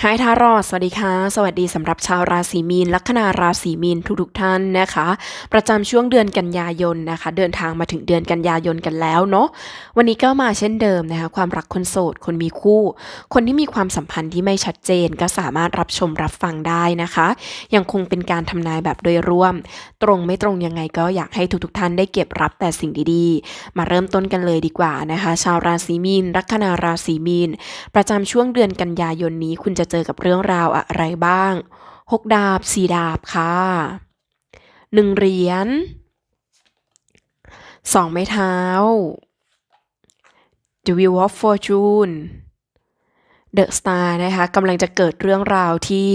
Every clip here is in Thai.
ไฮทารอดสวัสดีค่ะ สวัสดีสำหรับชาวราศีมีน ลัคนาราศีมีนทุกๆท่านนะคะ ประจำช่วงเดือนกันยายนนะคะ เดินทางมาถึงเดือนกันยายนกันแล้วเนาะ วันนี้ก็มาเช่นเดิมนะคะ ความรักคนโสด คนมีคู่ คนที่มีความสัมพันธ์ที่ไม่ชัดเจนก็สามารถรับชมรับฟังได้นะคะ ยังคงเป็นการทำนายแบบโดยรวม ตรงไม่ตรงยังไงก็อยากให้ทุกๆท่านได้เก็บรับแต่สิ่งดีๆ มาเริ่มต้นกันเลยดีกว่านะคะ ชาวราศีมีน ลัคนาราศีมีน ประจำช่วงเดือนกันยายนนี้คุณจะจอกับเรื่องราวอะไรบ้างหกดาบซีดาบค่ะหนึ่งเหรียญสองไม้เท้า The Wheel of Fortune The Star นะคะกำลังจะเกิดเรื่องราวที่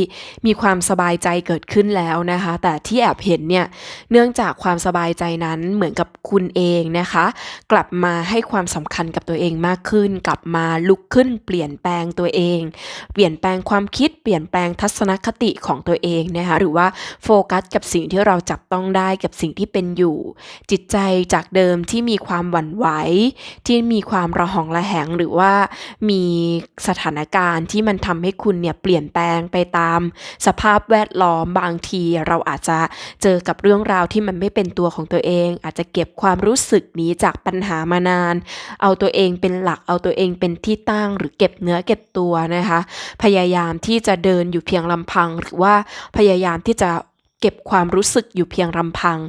มีความสบายใจเกิดขึ้นแล้วนะคะ แต่ที่แอบเห็นเนี่ยเนื่องจากความสบายใจนั้นเหมือนกับคุณเองนะคะ กลับมาให้ความสำคัญกับตัวเองมากขึ้น กลับมาลุกขึ้น เปลี่ยนแปลงตัวเอง เปลี่ยนแปลงความคิดเปลี่ยนแปลงทัศนคติของตัวเองนะคะหรือว่าโฟกัสกับสิ่งที่เราจับต้องได้กับสิ่งที่เป็นอยู่ จิตใจจากเดิมที่มีความหวั่นไหวที่มีความระหองระแหงหรือว่ามีสถานการณ์ที่มันทำให้คุณเนี่ยเปลี่ยนแปลงไปตาม สภาพแวดล้อมบางที เราอาจจะเจอกับเรื่องราวที่มันไม่เป็นตัวของตัวเอง อาจจะเก็บความรู้สึกนี้จากปัญหามานาน เอาตัวเองเป็นหลักเอาตัวเองเป็นที่ตั้ง หรือเก็บเนื้อเก็บตัวนะคะ พยายามที่จะเดินอยู่เพียงลำพัง หรือว่าพยายามที่จะ เก็บความรู้สึกอยู่เพียงลำพัง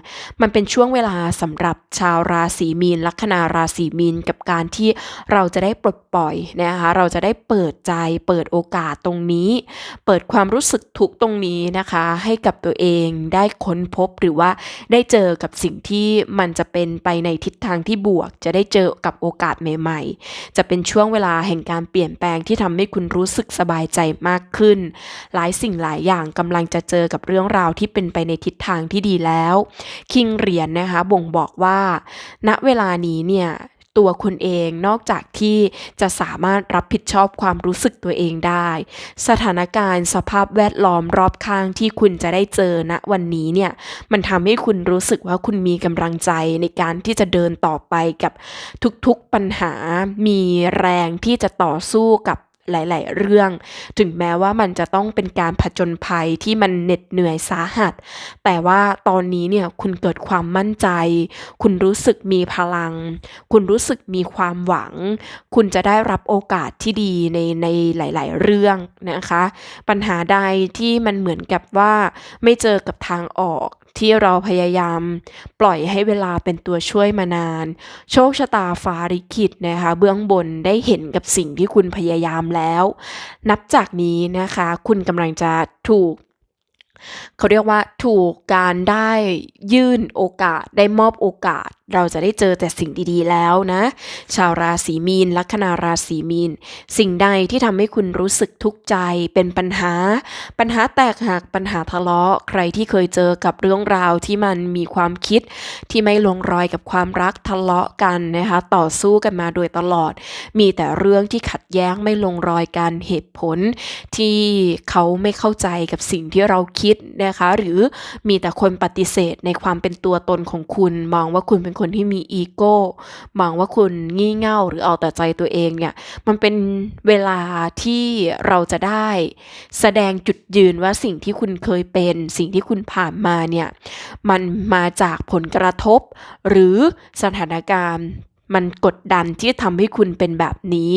มันเป็นช่วงเวลาสำหรับชาวราศีมีน ลัคนาราศีมีน กับการที่เราจะได้ปลดปล่อยนะคะ เราจะได้เปิดใจ เปิดโอกาสตรงนี้ เปิดความรู้สึกทุกตรงนี้นะคะ ให้กับตัวเองได้ค้นพบหรือว่าได้เจอกับสิ่งที่มันจะเป็นไปในทิศทางที่บวก จะได้เจอกับโอกาสใหม่ ๆ จะเป็นช่วงเวลาแห่งการเปลี่ยนแปลงที่ทำให้คุณรู้สึกสบายใจมากขึ้น หลายสิ่งหลายอย่างกำลังจะเจอกับเรื่องราวที่เป็นไปในทิศทางที่ดีแล้ว คิงเหรียญนนะคะบ่งบอกว่า ณเวลานี้เนี่ยตัวคุณเองนอกจากที่จะสามารถรับผิดชอบความรู้สึกตัวเองได้ สถานการณ์สภาพแวดล้อมรอบข้างที่คุณจะได้เจอณวันนี้เนี่ยมันทำให้คุณรู้สึกว่าคุณมีกำลังใจในการที่จะเดินต่อไปกับทุกๆปัญหา มีแรงที่จะต่อสู้กับ หลาย ๆ เรื่อง ถึงแม้ว่ามันจะต้องเป็นการผจญภัยที่มันเหน็ดเหนื่อยสาหัส แต่ว่าตอนนี้เนี่ยคุณเกิดความมั่นใจ คุณรู้สึกมีพลัง คุณรู้สึกมีความหวัง คุณจะได้รับโอกาสที่ดีในในหลาย ๆ เรื่องนะคะ ปัญหาใดที่มันเหมือนกับว่าไม่เจอกับทางออก ที่เราพยายาม ปล่อยให้เวลาเป็นตัวช่วยมานาน โชคชะตาฟ้าริขิตนะคะเบื้องบนได้เห็นกับสิ่งที่คุณพยายามแล้ว นับจากนี้นะคะ คุณกำลังจะถูกเขาเรียกว่าถูกการได้ยื่นโอกาสได้มอบโอกาส เราจะได้เจอแต่สิ่งดีๆแล้วนะ ชาวราศีมีน ลัคนาราศีมีน สิ่งใดที่ทำให้คุณรู้สึกทุกข์ใจเป็นปัญหา ปัญหาแตกหักปัญหาทะเลาะ ใครที่เคยเจอกับเรื่องราวที่มันมีความคิด ที่ไม่ลงรอยกับความรักทะเลาะกันนะคะ ต่อสู้กันมาโดยตลอด มีแต่เรื่องที่ขัดแย้งไม่ลงรอยกันเหตุผล ที่เขาไม่เข้าใจกับสิ่งที่เราคิดนะคะ หรือมีแต่คนปฏิเสธในความเป็นตัวตนของคุณมองว่าคุณเป็นคนที่มีอีโก้มองว่าคุณงี่เง่าหรือเอาแต่ใจตัวเองเนี่ย มันเป็นเวลาที่เราจะได้ แสดงจุดยืนว่าสิ่งที่คุณเคยเป็น สิ่งที่คุณผ่านมาเนี่ย มันมาจากผลกระทบ หรือสถานการณ์ มันกดดันที่ทำให้คุณเป็นแบบนี้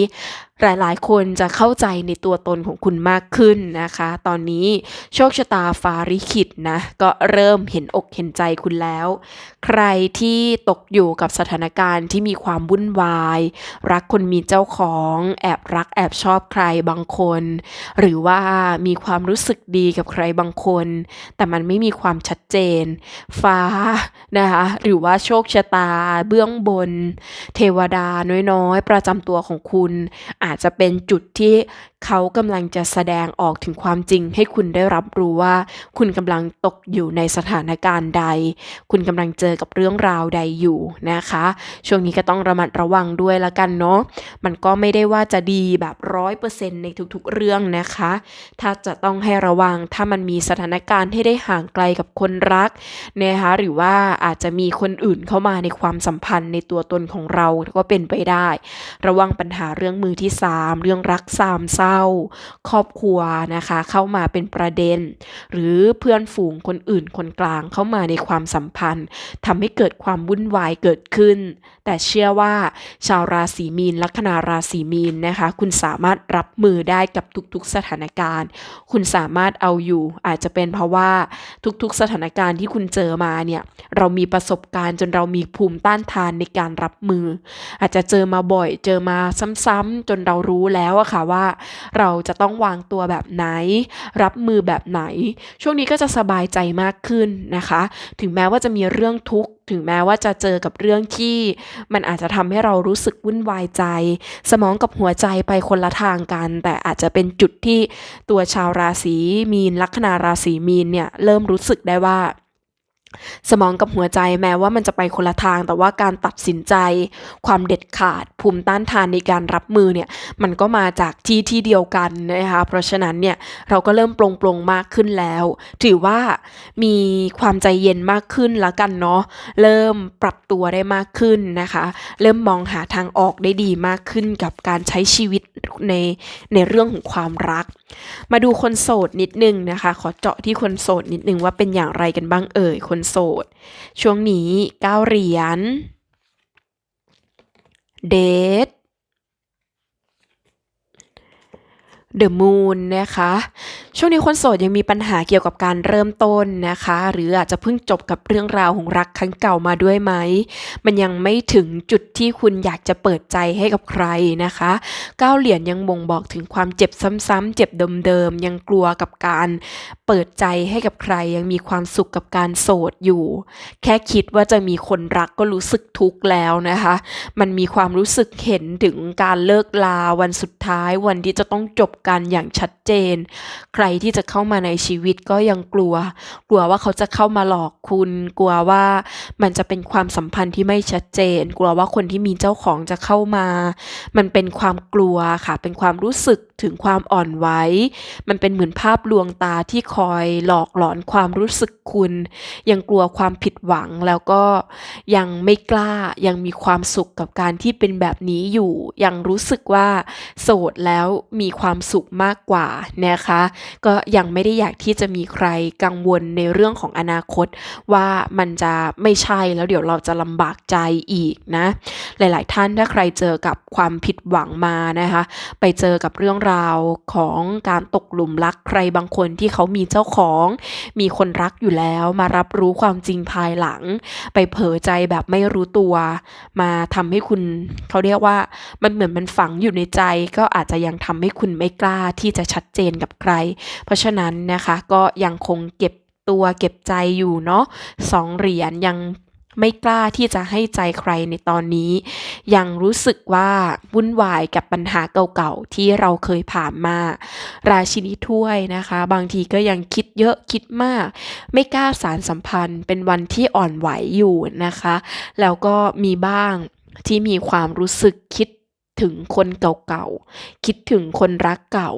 หลายๆ คนจะเข้าใจในตัวตนของคุณมากขึ้นนะคะ ตอนนี้โชคชะตาฟ้าริขิตนะก็เริ่มเห็นอกเห็นใจคุณแล้ว ใครที่ตกอยู่กับสถานการณ์ที่มีความวุ่นวาย รักคนมีเจ้าของแอบรักแอบชอบใครบางคน หรือว่ามีความรู้สึกดีกับใครบางคน แต่มันไม่มีความชัดเจน ฟ้านะคะหรือว่าโชคชะตาเบื้องบน เทวดาน้อยๆ ประจำตัวของคุณอาจจะเป็นจุดที่ เขากำลังจะแสดงออกถึงความจริงให้คุณได้รับรู้ว่า คุณกำลังตกอยู่ในสถานการณ์ใด คุณกำลังเจอกับเรื่องราวใดอยู่นะคะ ช่วงนี้ก็ต้องระมัดระวังด้วยละกันเนาะมันก็ไม่ได้ว่าจะดีแบบร้อยเปอร์เซ็นในทุกๆเรื่องนะคะ ถ้าจะต้องให้ระวังถ้ามันมีสถานการณ์ให้ได้ห่างไกลกับคนรักนะคะหรือว่าอาจจะมีคนอื่นเข้ามาในความสัมพันธ์ในตัวตนของเราก็เป็นไปได้ ระวังปัญหาเรื่องมือที่สามเรื่องรักสามเศร้าาครอบครัวนะคะ เข้ามาเป็นประเด็น หรือเพื่อนฝูงคนอื่นคนกลางเข้ามาในความสัมพันธ์ทำให้เกิดความวุ่นวายเกิดขึ้น แต่เชื่อว่า ชาวราศีมีนลัคนาราศีมีนนะคะ คุณสามารถรับมือได้กับทุกๆสถานการณ์ คุณสามารถเอาอยู่ อาจจะเป็นเพราะว่าทุกๆสถานการณ์ที่คุณเจอมาเนี่ยเรามีประสบการณ์จนเรามีภูมิต้านทานในการรับมือ อาจจะเจอมาบ่อย เจอมาซ้ำๆจนเรารู้แล้วอะค่ะว่าเราจะต้องวางตัวแบบไหน รับมือแบบไหน ช่วงนี้ก็จะสบายใจมากขึ้นนะคะ ถึงแม้ว่าจะมีเรื่องทุกข์ถึงแม้ว่าจะเจอกับเรื่องที่ มันอาจจะทำให้เรารู้สึกวุ่นวายใจ สมองกับหัวใจไปคนละทางกัน แต่อาจจะเป็นจุดที่ตัวชาวราศีมีนลัคนาราศีมีนเนี่ยเริ่มรู้สึกได้ว่า สมองกับหัวใจแม้ว่ามันจะไปคนละทาง แต่ว่าการตัดสินใจ ความเด็ดขาด ภูมิต้านทานในการรับมือเนี่ย มันก็มาจากที่ที่เดียวกันนะคะเพราะฉะนั้นเนี่ยเราก็เริ่มปลงปลงมากขึ้นแล้ว ถือว่ามีความใจเย็นมากขึ้นแล้วกันเนาะเริ่มปรับตัวได้มากขึ้นนะคะ เริ่มมองหาทางออกได้ดีมากขึ้นกับการใช้ชีวิตในในเรื่องของความรัก มาดูคนโสดนิดนึงนะคะ ขอเจาะที่คนโสดนิดนึงว่าเป็นอย่างไรกันบ้างเอ่ยคนโสด ช่วงนี้ก้าเหรียญเดทเดอะมูนนะคะช่วงนี้คนโสดยังมีปัญหาเกี่ยวกับการเริ่มต้นนะคะ หรืออาจจะเพิ่งจบกับเรื่องราวของรักครั้งเก่ามาด้วยไหม มันยังไม่ถึงจุดที่คุณอยากจะเปิดใจให้กับใครนะคะก้าวเหรียญยังบ่งบอกถึงความเจ็บซ้ำๆเจ็บเดิมๆยังกลัวกับการเปิดใจให้กับใคร ยังมีความสุขกับการโสดอยู่ แค่คิดว่าจะมีคนรักก็รู้สึกทุกข์แล้วนะคะ มันมีความรู้สึกเห็นถึงการเลิกลาวันสุดท้ายวันที่จะต้องจบกันอย่างชัดเจนใครรที่จะเข้ามาในชีวิตก็ยังกลัว กลัวว่าเขาจะเข้ามาหลอกคุณ กลัวว่ามันจะเป็นความสัมพันธ์ที่ไม่ชัดเจน กลัวว่าคนที่มีเจ้าของจะเข้ามา มันเป็นความกลัวค่ะ เป็นความรู้สึกถึงความอ่อนไหว มันเป็นเหมือนภาพลวงตาที่คอยหลอกหลอนความรู้สึกคุณ ยังกลัวความผิดหวังแล้วก็ยังไม่กล้ายังมีความสุขกับการที่เป็นแบบนี้อยู่ ยังรู้สึกว่าโสดแล้วมีความสุขมากกว่านะคะ ก็ยังไม่ได้อยากที่จะมีใครกังวลในเรื่องของอนาคต ว่ามันจะไม่ใช่แล้วเดี๋ยวเราจะลำบากใจอีกนะ หลาย ๆ ท่านถ้าใครเจอกับความผิดหวังมานะคะ ไปเจอกับเรื่องราวของการตกหลุมรักใครบางคนที่เขามีเจ้าของ มีคนรักอยู่แล้ว มารับรู้ความจริงภายหลัง ไปเผลอใจแบบไม่รู้ตัว มาทำให้คุณเขาเรียกว่ามันเหมือนมันฝังอยู่ในใจ ก็อาจจะยังทำให้คุณไม่กล้าที่จะชัดเจนกับใคร เพราะฉะนั้นนะคะก็ยังคงเก็บตัวเก็บใจอยู่เนาะสองเหรียญยัง ไม่กล้าที่จะให้ใจใครในตอนนี้ ยังรู้สึกว่าวุ่นวายกับปัญหาเก่าๆ ที่เราเคยผ่านมา ราชินีถ้วยนะคะ บางทีก็ยังคิดเยอะคิดมาก ไม่กล้าสารสัมพันธ์ เป็นวันที่อ่อนไหวอยู่นะคะ แล้วก็มีบ้างที่มีความรู้สึกคิดถึงคนเก่าๆ คิดถึงคนรักเก่า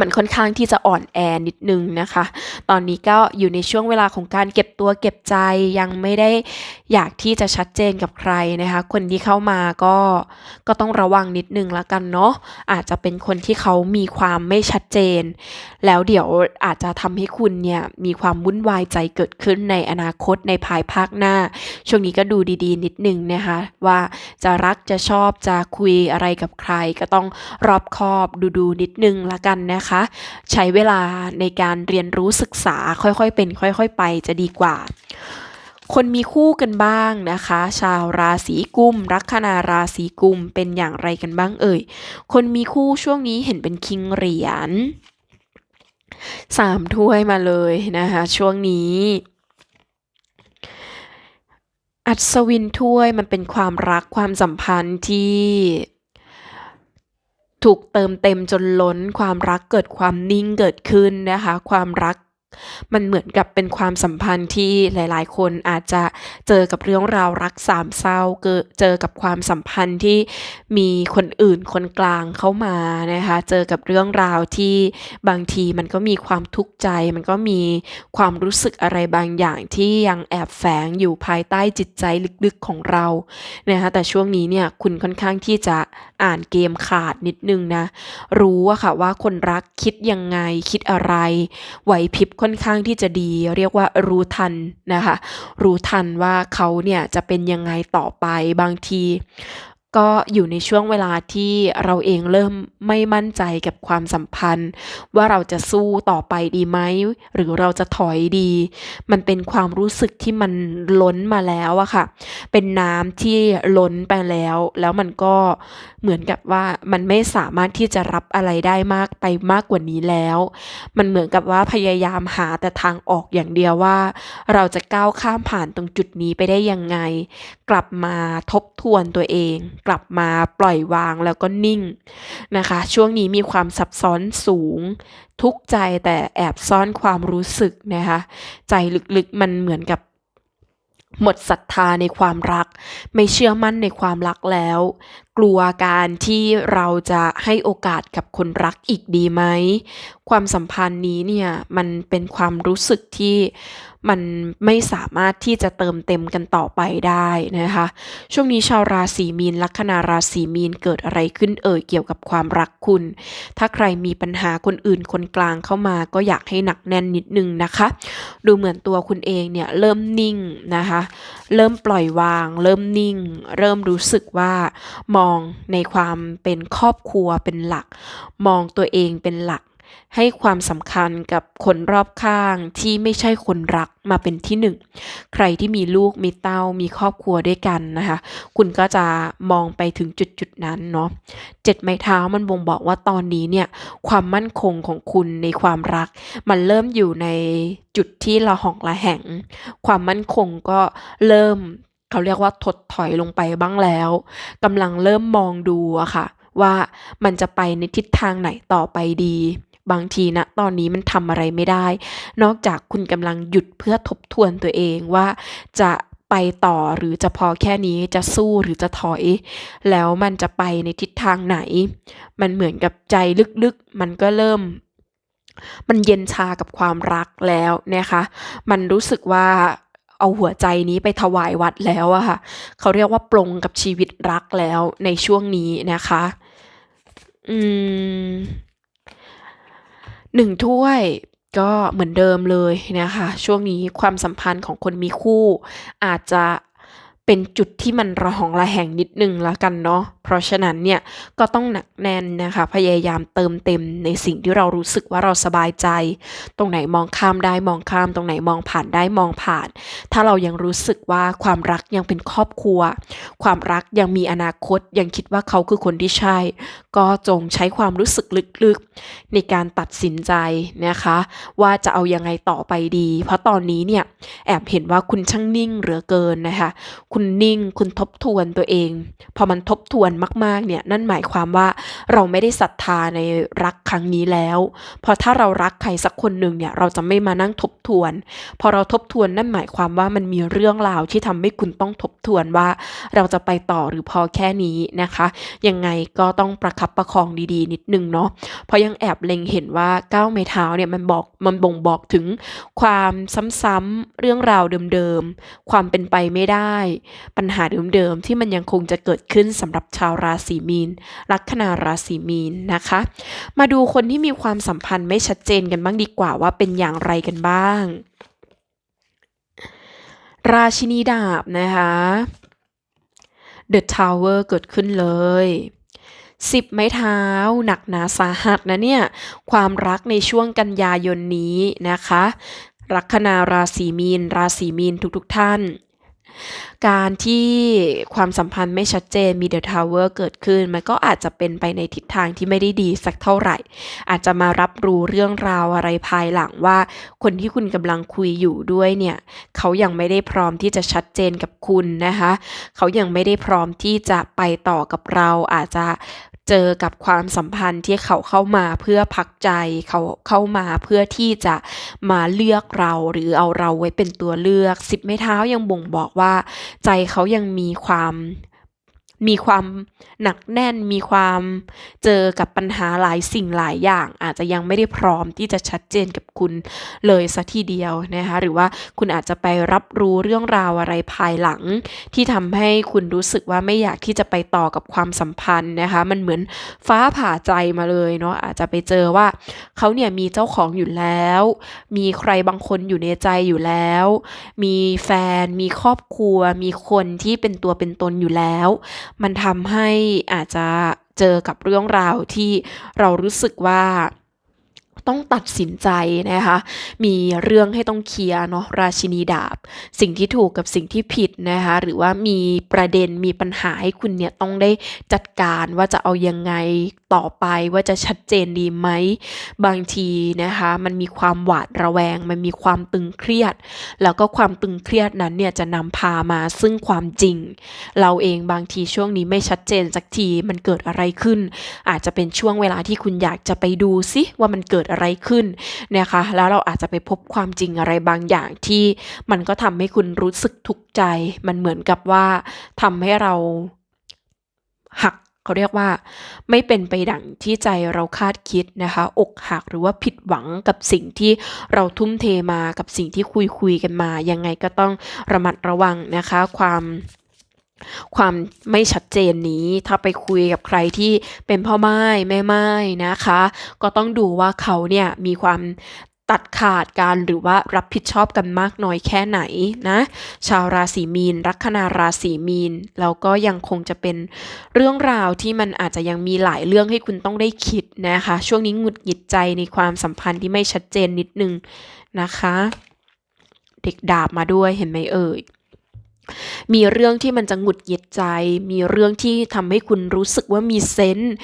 มันค่อนข้างที่จะอ่อนแอนิดนึงนะคะ ตอนนี้ก็อยู่ในช่วงเวลาของการเก็บตัวเก็บใจยังไม่ได้อยากที่จะชัดเจนกับใครนะคะ คนที่เข้ามาก็ก็ต้องระวังนิดนึงละกันเนาะอาจจะเป็นคนที่เขามีความไม่ชัดเจน แล้วเดี๋ยวอาจจะทำให้คุณเนี่ยมีความวุ่นวายใจเกิดขึ้นในอนาคตในภายภาคหน้า ช่วงนี้ก็ดูดีๆ นิดนึงนะคะ ว่าจะรักจะชอบจะคุยอะไรกับใคร ก็ต้องรอบคอบดูๆนิดนึงละกันนะคะ ใช้เวลาในการเรียนรู้ศึกษาค่อยๆเป็น ค่อย ๆ ไปจะดีกว่า คนมีคู่กันบ้างนะคะ ชาวราศีกุมลัคนาราศีกุมเป็นอย่างไรกันบ้างเอ่ย คนมีคู่ช่วงนี้เห็นเป็นคิงเหรียญสามถ้วยมาเลยนะคะช่วงนี้อัศวินถ้วยมันเป็นความรักความสัมพันธ์ที่ ถูกเติมเต็มจนล้น ความรักเกิดความนิ่งเกิดขึ้นนะคะ ความรัก มันเหมือนกับเป็นความสัมพันธ์ที่หลาย ๆ คนอาจจะเจอกับเรื่องราวรักสามเศร้าเกอเจอกับความสัมพันธ์ที่มีคนอื่นคนกลางเข้ามานะคะ เจอกับเรื่องราวที่บางทีมันก็มีความทุกข์ใจ มันก็มีความรู้สึกอะไรบางอย่างที่ยังแอบแฝงอยู่ภายใต้จิตใจลึก ๆ ของเรานะคะแต่ช่วงนี้เนี่ยคุณค่อนข้างที่จะอ่านเกมขาดนิดนึงนะ รู้อะค่ะว่าคนรักคิดยังไงคิดอะไรไหวพริบค่อนข้างที่จะดี เรียกว่ารู้ทันนะคะ รู้ทันว่าเขาเนี่ยจะเป็นยังไงต่อไปบางที ก็อยู่ในช่วงเวลาที่เราเองเริ่มไม่มั่นใจกับความสัมพันธ์ ว่าเราจะสู้ต่อไปดีไหม หรือเราจะถอยดี มันเป็นความรู้สึกที่มันล้นมาแล้วอะค่ะ เป็นน้ำที่ล้นไปแล้ว แล้วมันก็เหมือนกับว่ามันไม่สามารถที่จะรับอะไรได้มากไปมากกว่านี้แล้ว มันเหมือนกับว่าพยายามหาแต่ทางออกอย่างเดียวว่า เราจะก้าวข้ามผ่านตรงจุดนี้ไปได้ยังไง กลับมาทบทวนตัวเองกลับมาปล่อยวางแล้วก็นิ่งนะคะ ช่วงนี้มีความซับซ้อนสูง ทุกใจแต่แอบซ่อนความรู้สึกนะคะ ใจลึกๆมันเหมือนกับหมดศรัทธาในความรัก ไม่เชื่อมั่นในความรักแล้ว กลัวการที่เราจะให้โอกาสกับคนรักอีกดีไหม ความสัมพันธ์นี้เนี่ย มันเป็นความรู้สึกที่ มันไม่สามารถที่จะเติมเต็มกันต่อไปได้นะคะ ช่วงนี้ชาวราศีมีนลัคนาราศีมีนเกิดอะไรขึ้นเอ่ยเกี่ยวกับความรักคุณ ถ้าใครมีปัญหาคนอื่นคนกลางเข้ามา ก็อยากให้หนักแน่นนิดนึงนะคะ ดูเหมือนตัวคุณเองเนี่ยเริ่มนิ่งนะคะ เริ่มปล่อยวาง เริ่มนิ่ง เริ่มรู้สึกว่ามองในความเป็นครอบครัวเป็นหลัก มองตัวเองเป็นหลัก ให้ความสำคัญกับคนรอบข้างที่ไม่ใช่คนรักมาเป็นที่หนึ่ง ใครที่มีลูกมีเต้ามีครอบครัวด้วยกันนะคะ คุณก็จะมองไปถึงจุดจุดนั้นเนาะเจ็ดไม้เท้ามันบ่งบอกว่าตอนนี้เนี่ยความมั่นคงของคุณในความรัก มันเริ่มอยู่ในจุดที่ละห่องละแหง ความมั่นคงก็เริ่มเขาเรียกว่าถดถอยลงไปบ้างแล้วกำลังเริ่มมองดูอะค่ะ ว่ามันจะไปในทิศทางไหนต่อไปดี บางทีนะตอนนี้มันทำอะไรไม่ได้ นอกจากคุณกำลังหยุดเพื่อทบทวนตัวเองว่าจะไปต่อหรือจะพอแค่นี้จะสู้หรือจะถอย แล้วมันจะไปในทิศทางไหน มันเหมือนกับใจลึกๆ มันก็เริ่ม มันเย็นชากับความรักแล้วนะคะ มันรู้สึกว่าเอาหัวใจนี้ไปถวายวัดแล้วอะค่ะ เขาเรียกว่าปลงกับชีวิตรักแล้วในช่วงนี้นะคะ อืม หนึ่งถ้วยก็เหมือนเดิมเลยนะคะ ช่วงนี้ความสัมพันธ์ของคนมีคู่ อาจจะ เป็นจุดที่มันระหองระแหงนิดนึงแล้วกันเนาะ เพราะฉะนั้นเนี่ยก็ต้องหนักแน่นนะคะ พยายามเติมเต็มในสิ่งที่เรารู้สึกว่าเราสบายใจ ตรงไหนมองข้ามได้มองข้าม ตรงไหนมองผ่านได้มองผ่าน ถ้าเรายังรู้สึกว่าความรักยังเป็นครอบครัว ความรักยังมีอนาคตยังคิดว่าเขาคือคนที่ใช่ ก็จงใช้ความรู้สึกลึกๆ ในการตัดสินใจนะคะ ว่าจะเอายังไงต่อไปดี เพราะตอนนี้เนี่ยแอบเห็นว่าคุณช่างนิ่งเหลือเกินนะคะคุณนิ่ง คุณทบทวนตัวเอง พอมันทบทวนมาก ๆ เนี่ย นั่นหมายความว่าเราไม่ได้ศรัทธาในรักครั้งนี้แล้วพราะถ้าเรารักใครสักคนหนึ่งเนี่ย เราจะไม่มานั่งทบทวน พอเราทบทวนนั่นหมายความว่ามันมีเรื่องราวที่ทำให้คุณต้องทบทวนว่า เราจะไปต่อหรือพอแค่นี้นะคะ ยังไงก็ต้องประคับประคองดีๆ นิดนึงเนาะ เพราะยังแอบเล็งเห็นว่าก้าวไม้เท้าเนี่ยมันบอกมันบ่งบอกถึงความซ้ำๆเรื่องราวเดิมๆ ความเป็นไปไม่ได้ปัญหาเดิมๆที่มันยังคงจะเกิดขึ้นสำหรับชาวราศีมีน ลัคนาราศีมีนนะคะ มาดูคนที่มีความสัมพันธ์ไม่ชัดเจนกันบ้างดีกว่าว่าเป็นอย่างไรกันบ้าง ราชินีดาบนะคะ The Tower เกิดขึ้นเลยสิบไม้เท้า หนักหนาสาหัสนะเนี่ย ความรักในช่วงกันยายนนี้นะคะลัคนาราศีมีน ราศีมีนทุกๆทท่าน การที่ความสัมพันธ์ไม่ชัดเจนมีเดอะทาวเวอร์เกิดขึ้น มันก็อาจจะเป็นไปในทิศทางที่ไม่ได้ดีสักเท่าไหร่ อาจจะมารับรู้เรื่องราวอะไรภายหลังว่า คนที่คุณกำลังคุยอยู่ด้วยเนี่ย เขายังไม่ได้พร้อมที่จะชัดเจนกับคุณนะคะ เขายังไม่ได้พร้อมที่จะไปต่อกับเราอาจจะ เจอกับความสัมพันธ์ที่เขาเข้ามาเพื่อพักใจเขาเข้ามาเพื่อที่จะมาเลือกเราหรือเอาเราไว้เป็นตัวเลือกสิบไม้เท้ายังบ่งบอกว่า ใจเขายังมีความ มีความหนักแน่นมีความเจอกับปัญหาหลายสิ่งหลายอย่าง อาจจะยังไม่ได้พร้อมที่จะชัดเจนกับคุณเลยสัทีเดียวนะคะหรือว่าคุณอาจจะไปรับรู้เรื่องราวอะไรภายหลัง ที่ทำให้คุณรู้สึกว่าไม่อยากที่จะไปต่อกับความสัมพันธ์นะคะมันเหมือนฟ้าผ่าใจมาเลยเนาะอาจจะไปเจอว่าเขาเนี่ยมีเจ้าของอยู่แล้ว มีใครบางคนอยู่ในใจอยู่แล้ว มีแฟนมีครอบครัว มีคนที่เป็นตัวเป็นตนอยู่แล้วมันทำให้อาจจะเจอกับเรื่องราวที่เรารู้สึกว่า ต้องตัดสินใจนะคะ มีเรื่องให้ต้องเคลียร์เนาะราชินีดาบ สิ่งที่ถูกกับสิ่งที่ผิดนะคะหรือว่ามีประเด็นมีปัญหาให้คุณเนี่ยต้องได้จัดการว่าจะเอายังไงต่อไปว่าจะชัดเจนดีไหมบางทีนะคะมันมีความหวาดระแวง มันมีความตึงเครียด แล้วก็ความตึงเครียดนั้นเนี่ยจะนำพามาซึ่งความจริง เราเองบางทีช่วงนี้ไม่ชัดเจนสักทีมันเกิดอะไรขึ้น อาจจะเป็นช่วงเวลาที่คุณอยากจะไปดูซิว่ามันเกิดอะไรขึ้นนะคะ แล้วเราอาจจะไปพบความจริงอะไรบางอย่างที่มันก็ทำให้คุณรู้สึกทุกข์ใจ มันเหมือนกับว่าทำให้เราหักเขาเรียกว่าไม่เป็นไปดังที่ใจเราคาดคิดนะคะ อกหักหรือว่าผิดหวังกับสิ่งที่เราทุ่มเทมากับสิ่งที่คุยคุยกันมา ยังไงก็ต้องระมัดระวังนะคะ ความ ความไม่ชัดเจนนี้ถ้าไปคุยกับใครที่เป็นพ่อไม้แม่ไม้นะคะ ก็ต้องดูว่าเขาเนี่ยมีความตัดขาดกันหรือว่ารับผิดชอบกันมากน้อยแค่ไหนนะ ชาวราศีมีน ลัคนาราศีมีน แล้วก็ยังคงจะเป็นเรื่องราวที่มันอาจจะยังมีหลายเรื่องให้คุณต้องได้คิดนะคะ ช่วงนี้หงุดหงิดใจในความสัมพันธ์ที่ไม่ชัดเจนนิดนึงนะคะ เด็กดาบมาด้วยเห็นไหมเอ่ย มีเรื่องที่มันจะหงุดหงิดใจ มีเรื่องที่ทำให้คุณรู้สึกว่ามีเซนส์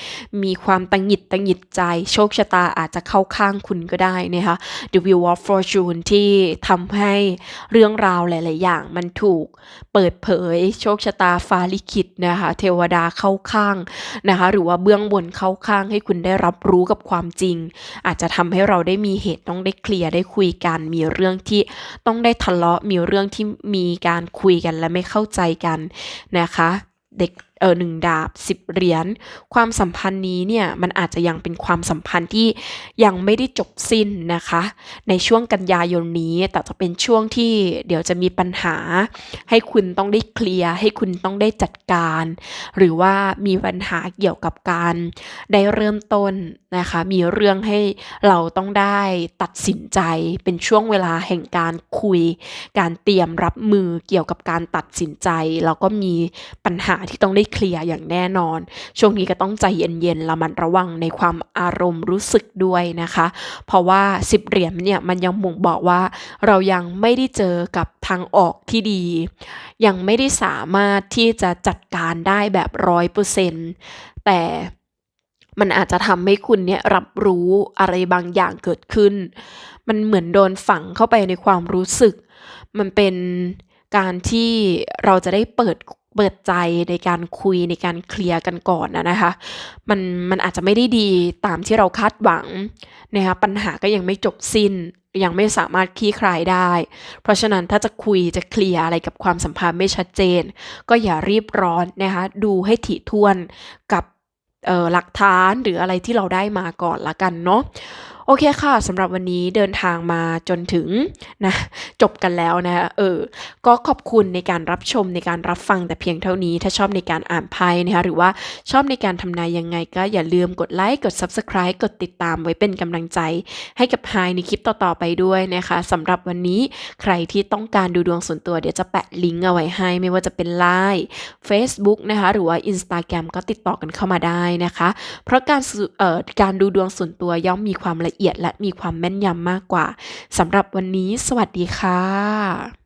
มีความตังหิดตังหิดใจ โชคชะตาอาจจะเข้าข้างคุณก็ได้นะคะ The Wheel of Fortune ที่ทำให้เรื่องราวหลาย ๆ อย่างมันถูกเปิดเผย โชคชะตาฟ้าลิขิตนะคะ เทวดาเข้าข้างนะคะ หรือว่าเบื้องบนเข้าข้างให้คุณได้รับรู้กับความจริง อาจจะทำให้เราได้มีเหตุต้องได้เคลียร์ได้คุยกัน มีเรื่องที่ต้องได้ทะเลาะมีเรื่องที่มีการคุยกันและไม่เข้าใจกันนะคะ เด็ก ออหนึ่งดาบสิบเหรียญความสัมพันธ์นี้เนี่ยมันอาจจะยังเป็นความสัมพันธ์ที่ยังไม่ได้จบสิ้นนะคะ ในช่วงกันยายนนี้แต่จะเป็นช่วงที่เดี๋ยวจะมีปัญหา ให้คุณต้องได้เคลียร์ให้คุณต้องได้จัดการ หรือว่ามีปัญหาเกี่ยวกับการได้เริ่มต้นนะคะ มีเรื่องให้เราต้องได้ตัดสินใจเป็นช่วงเวลาแห่งการคุย การเตรียมรับมือเกี่ยวกับการตัดสินใจแล้วก็มีปัญหาที่ต้องได้เคลียร์อย่างแน่นอน ช่วงนี้ก็ต้องใจเย็นๆระมัดระวังในความอารมณ์รู้สึกด้วยนะคะ เพราะว่าสิบเหรียญเนี่ยมันยังบ่งบอกว่า เรายังไม่ได้เจอกับทางออกที่ดี ยังไม่ได้สามารถที่จะจัดการได้แบบร้อยเปอร์เซ็นต์แต่มันอาจจะทำให้คุณเนี่ยรับรู้อะไรบางอย่างเกิดขึ้น มันเหมือนโดนฝังเข้าไปในความรู้สึก มันเป็นการที่เราจะได้เปิด เปิดใจในการคุยในการเคลียร์กันก่อนนะนะคะ มันมันอาจจะไม่ได้ดีตามที่เราคาดหวังนะคะปัญหาก็ยังไม่จบสิ้น ยังไม่สามารถคลี่คลายได้ เพราะฉะนั้นถ้าจะคุยจะเคลียร์อะไรกับความสัมพันธ์ไม่ชัดเจน ก็อย่ารีบร้อนนะคะดูให้ถี่ถ้วนกับหลักฐานหรืออะไรที่เราได้มาก่อนละกันเนาะ โอเคค่ะสำหรับวันนี้เดินทางมาจนถึงนะจบกันแล้วนะเออก็ขอบคุณในการรับชมในการรับฟังแต่เพียงเท่านี้ถ้าชอบในการอ่านไพ่นะคะหรือว่าชอบในการทำนายยังไงก็อย่าลืมกดไลค์กด Subscribe กดติดตามไว้เป็นกำลังใจ ให้กับไฮในคลิปต่อๆไปด้วยนะคะสำหรับวันนี้ใครที่ต้องการดูดวงส่วนตัวเดี๋ยวจะแปะลิงก์เอาไว้ให้ไม่ว่าจะเป็น Line Facebook นะคะหรือว่า Instagram ก็ติดต่อกันเข้ามาได้นะคะ เพราะการเอ่อการดูดวงส่วนตัวย่อมมีความละละเอียดและมีความแม่นยำมากกว่าสำหรับวันนี้ สวัสดีค่ะ